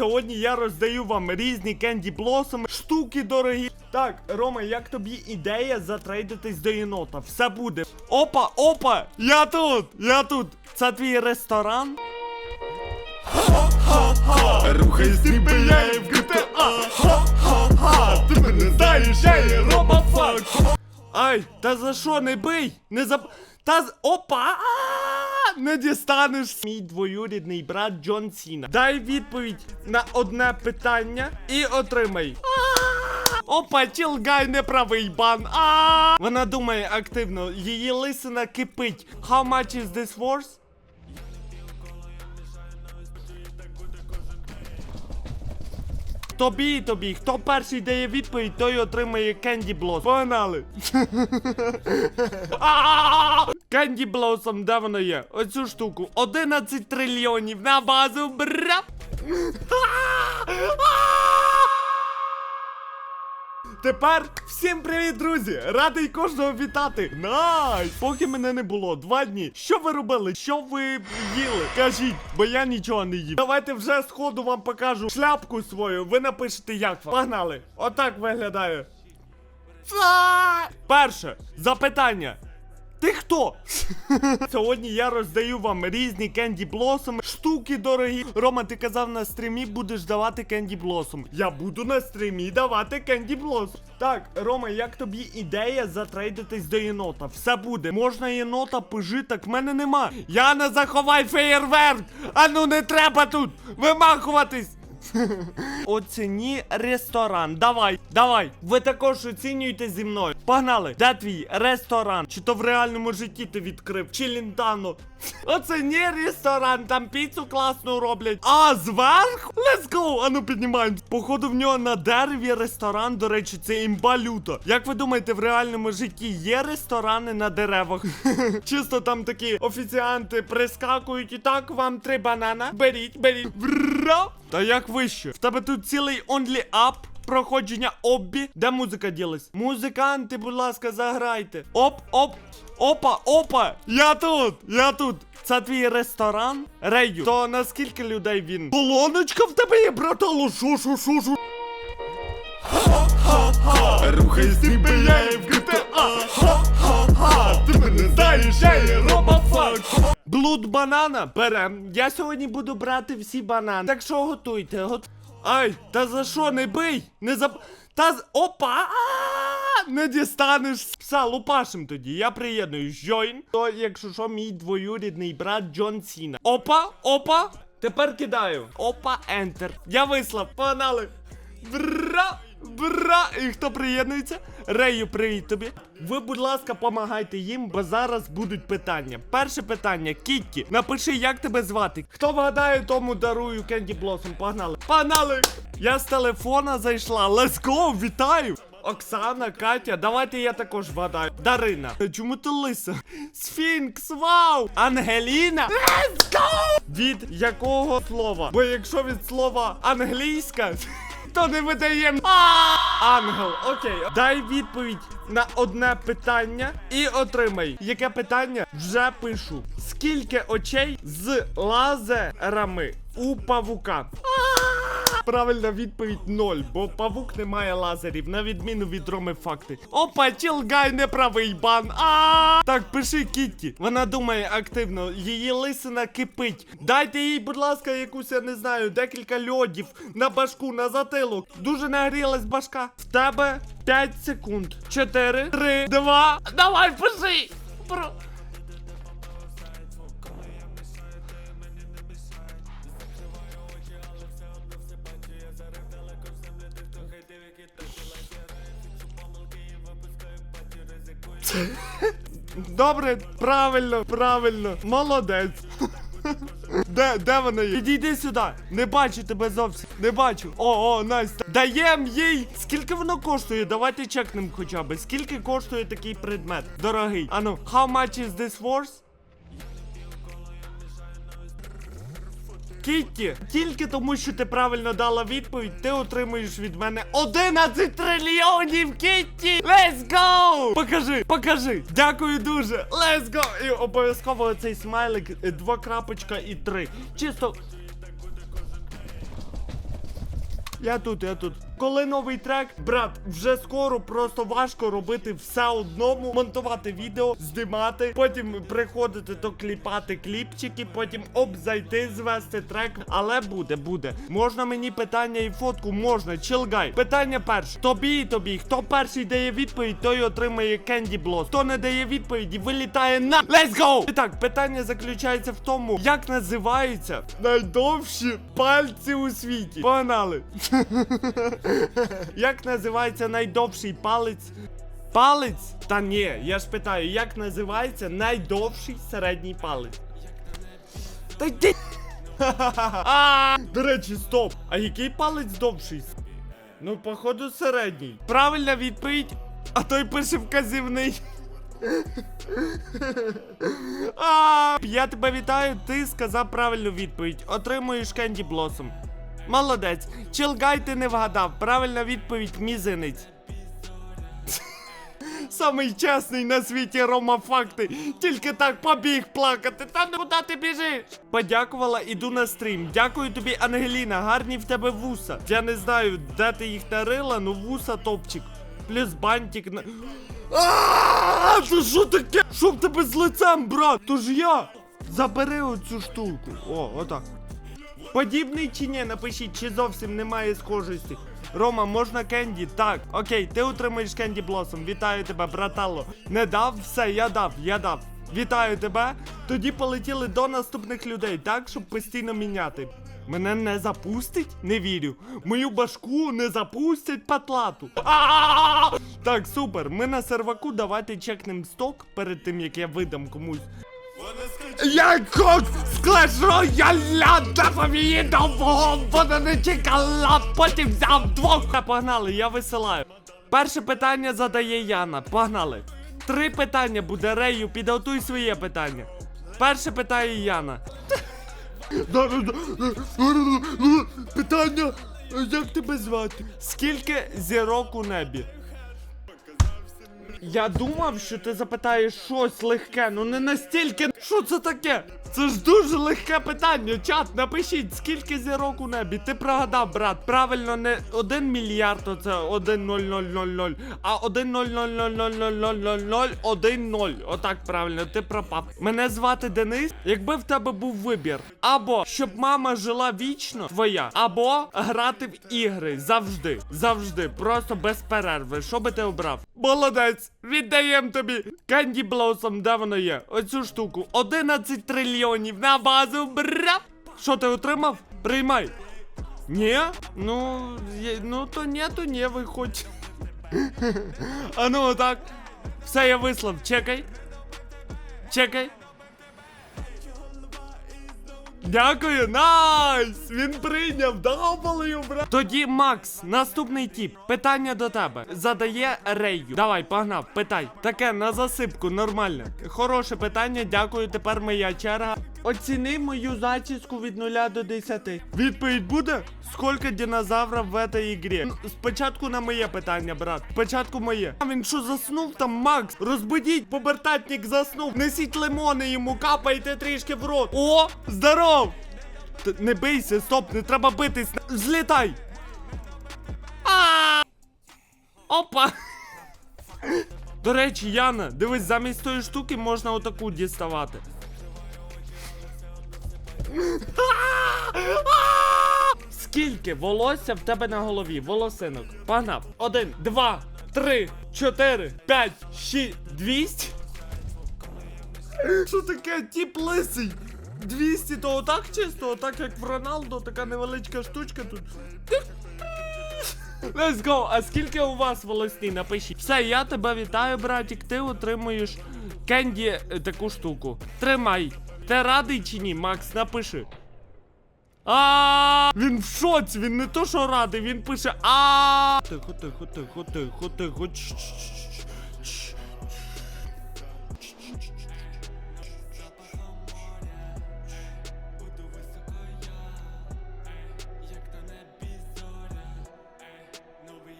Сьогодні я роздаю вам різні кенді блосоми, штуки дорогі. Так, Рома, як тобі ідея затрейдитись до єнота? Все буде. Опа, опа! Я тут! Я тут! Це твій ресторан? Рухай стрімби, я і в GTA Ха-ха-ха, ти мене знаєш, я і Рома Фак Ай, та за що не бий? Не за. Та з. Опа! А! Не дістанеш мій двоюрідний брат Джон Сіна. Дай відповідь на одне питання і отримай. Опа, тілгай не правий бан. А! Вона думає активно, її лисина кипить. How much is this worth? Тобі, і тобі, хто перший дає відповідь, той отримає Кенді Блос. Погнали. Кенді Блосом, де воно є? Оцю штуку. 11 трильйонів на базу. Бра. Тепер всім привіт, друзі! Радий кожного вітати! Найс! Поки мене не було, два дні. Що ви робили? Що ви їли? Кажіть, бо я нічого не їв. Давайте вже сходу вам покажу шляпку свою. Ви напишете, як вам. Погнали! Отак виглядає. Перше запитання. Ти хто? Сьогодні я роздаю вам різні кенді блосоми, штуки дорогі. Рома, ти казав на стрімі будеш давати кенді блосом. Я буду на стрімі давати кенді блосом. Так, Рома, як тобі ідея затрейдитись до єнота? Все буде. Можна єнота пижи, так мене нема. Яна, заховай феєрверк! А ну не треба тут вимахуватись! Оціні ресторан. Давай, давай. Ви також оцінюєте зі мною. Погнали. Де твій ресторан? Чи то в реальному житті ти відкрив? Чи лінтано? Оціні ресторан, там піцу класну роблять. А, зверху? Let's go! Ану піднімаємо. Походу в нього на дереві ресторан, до речі, це імба люта. Як ви думаєте, в реальному житті є ресторани на деревах? Чисто там такі офіціанти прискакують і так, вам три банана. Беріть, беріть. Та як вище? В тебе тут цілий only up. Проходження оббі. Де музика ділась? Музиканти, будь ласка, заграйте. Оп, оп, опа, опа! Я тут! Я тут! Це твій ресторан? Рейю, то наскільки людей він? Колоночка в тебе є, братало, шу шу шу шу Рухай стрімби, я і в GTA Ха-ха-ха, ти мене знаєш, я і Рома Блуд банана берем. Я сьогодні буду брати всі банани. Так що готуйте. Гот... Ай, та за що не бий? Не за. Та. Опа! Не дістанеш пса лупашем тоді. Я приєдную жойн. То, якщо що, мій двоюрідний брат Джон Сіна. Опа, опа. Тепер кидаю. Опа, ентер. Я вислав. Погнали. Бра! Бра! І хто приєднується? Рею, привіт тобі. Ви, будь ласка, помагайте їм, бо зараз будуть питання. Перше питання, Кітті, напиши, як тебе звати. Хто вгадає, тому дарую Кенді Блосом. Погнали. Погнали! Я з телефона зайшла. Let's go, вітаю! Оксана, Катя, давайте я також вгадаю. Дарина. Чому ти лиса? Сфінкс, вау! Ангеліна! Let's go! Від якого слова? Бо якщо від слова англійська. То не видає. Ангел, окей. Дай відповідь на одне питання і отримай. Яке питання? Вже пишу. Скільки очей з лазерами у павука? Правильна відповідь ноль, бо павук не має лазерів, на відміну від Роми факти. Опа, чілгай не правий бан. А Так, пиши Кітті. Вона думає активно, її лисина кипить. Дайте їй, будь ласка, якусь, я не знаю, декілька льодів на башку, на затилок. Дуже нагрілась башка. В тебе 5 секунд. 4, 3, 2. Давай, пиши! Про... Добре, правильно, правильно. Молодець. Де, де вона є? Підійди сюди. Не бачу тебе зовсім. Не бачу. О, о, Настя. Даєм їй. Скільки воно коштує? Давайте чекнемо хоча б. Скільки коштує такий предмет? Дорогий. Ану, how much is this worth? Кітті, тільки тому, що ти правильно дала відповідь, ти отримуєш від мене 11 трильйонів, Кітті! Let's go! Покажи, покажи! Дякую дуже! Let's go! І обов'язково цей смайлик, е, два крапочка і три. Чисто. Я тут, я тут. Коли новий трек, брат, вже скоро просто важко робити все одному, монтувати відео, знімати, потім приходити то кліпати кліпчики, потім обзайти, звести трек. Але буде, буде. Можна мені питання і фотку, можна. Чилгай. Питання перше. Тобі і тобі. Хто перший дає відповідь, той отримає кенді блос. Хто не дає відповіді, вилітає на. Let's go! І так, питання заключається в тому, як називаються найдовші пальці у світі. Погнали. Як називається найдовший палець? Палець? Та ні, я ж питаю, як називається найдовший середній палець? Та йди. До речі, стоп. А який палець довший? Ну, походу, середній. Правильна відповідь. А той пише вказівний. А, я тебе вітаю, ти сказав правильну відповідь. Отримуєш кенді блосом. Молодець. Чилгай ти не вгадав. Правильна відповідь мізинець. Самий чесний на світі Рома факти. Тільки так побіг плакати. Та ну куди ти біжиш? Подякувала, іду на стрім. Дякую тобі, Ангеліна. Гарні в тебе вуса. Я не знаю, де ти їх нарила, ну вуса топчик. Плюс бантик на. А, Це що таке? Що в тебе з лицем, брат? То ж я. Забери оцю штуку. О, отак. Подібний чи ні? Напишіть, чи зовсім немає схожості. Рома, можна кенді? Так, окей, ти отримаєш кенді блосом. Вітаю тебе, братало. Не дав? Все, я дав, я дав. Вітаю тебе. Тоді полетіли до наступних людей, так, щоб постійно міняти. Мене не запустить? Не вірю. Мою башку не запустять патлату. Так, супер. Ми на серваку давайте чекнем сток перед тим, як я видам комусь. Я кот з Clash Royale допомігав, вона не чекала, потім взяв двох. Погнали, я висилаю. Перше питання задає Яна. Погнали. Три питання буде Рею, підготуй своє питання. Перше питає Яна. Питання, як тебе звати? Скільки зірок у небі? Я думав, що ти запитаєш щось легке, ну не настільки. Що це таке? Це ж дуже легке питання. Чат, напишіть, скільки зірок у небі. Ти прогадав, брат. Правильно, не 1 мільярд, то це 1,0000, а 1,00000001,0. Отак правильно, ти пропав. Мене звати Денис. Якби в тебе був вибір, або щоб мама жила вічно, твоя, або грати в ігри завжди. Завжди, просто без перерви. Що би ти обрав? Молодець, віддаєм тобі. Кенді Блосом, де воно є? Оцю штуку. 11 трильйонів на базу, Бра! Що ти отримав? Приймай. Ні? Ну, ну то ні, то ні, виходь. а ну отак. Все, я вислав, чекай. Чекай. Дякую, найс! Він прийняв, W, брат. Тоді, Макс, наступний тіп. Питання до тебе. Задає Рею. Давай, погнав, питай. Таке на засипку, нормально. Хороше питання, дякую. Тепер моя черга. Оціни мою зачіску від 0 до 10. Відповідь буде? Скільки динозаврів в этой ігрі? Спочатку на моє питання, брат. Спочатку моє. А він що заснув там, Макс? Розбудіть, побертатник заснув. Несіть лимони йому, капайте трішки в рот. О, здоров! Т- не бийся, стоп, не треба битись. Злітай! Опа! До речі, Яна, дивись, замість тої штуки можна отаку діставати. Скільки волосся в тебе на голові? Волосинок. Погнав. Один, два, три, чотири, п'ять, шість, двісті. Що таке? Тіп лисий. 200 то отак чисто, отак як в Роналдо, така невеличка штучка тут. Let's go! А скільки у вас волосні? Напишіть. Все, я тебе вітаю, братик. Ти отримуєш кенді е, таку штуку. Тримай. Ти радий чи ні, Макс? Напиши. А він в шоці, він не то що радий, він пише а Тихо, тихо, тихо, тихо, тихо.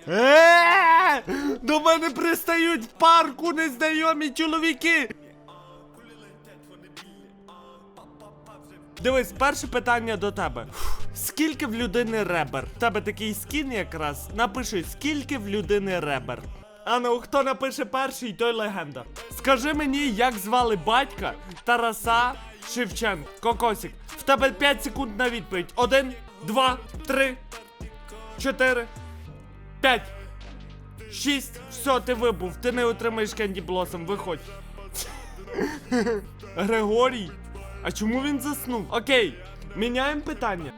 Е, До мене пристають в парку незнайомі чоловіки. Дивись, перше питання до тебе. Скільки в людини ребер? В тебе такий скін якраз. Напиши, скільки в людини ребер. А ну, хто напише перший, той легенда. Скажи мені, як звали батька Тараса Шевченка. Кокосик. В тебе 5 секунд на відповідь. Один, два, три, чотири, п'ять. Шість. Все, ти вибув. Ти не отримаєш Кенді Блосом. Виходь. Григорій. А чому він заснув? Окей, міняємо питання.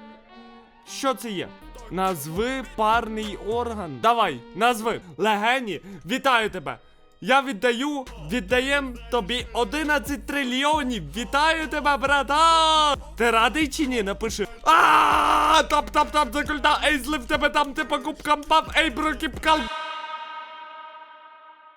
Що це є? Назви парний орган. Давай, назви. Легені, вітаю тебе. Я віддаю, віддаєм тобі 11 трильйонів. Вітаю тебе, брата! Ти радий чи ні? Напиши. А, тап тап тап закульта, ей, злив тебе там, ти по кубкам пав, ей, брокіпкал.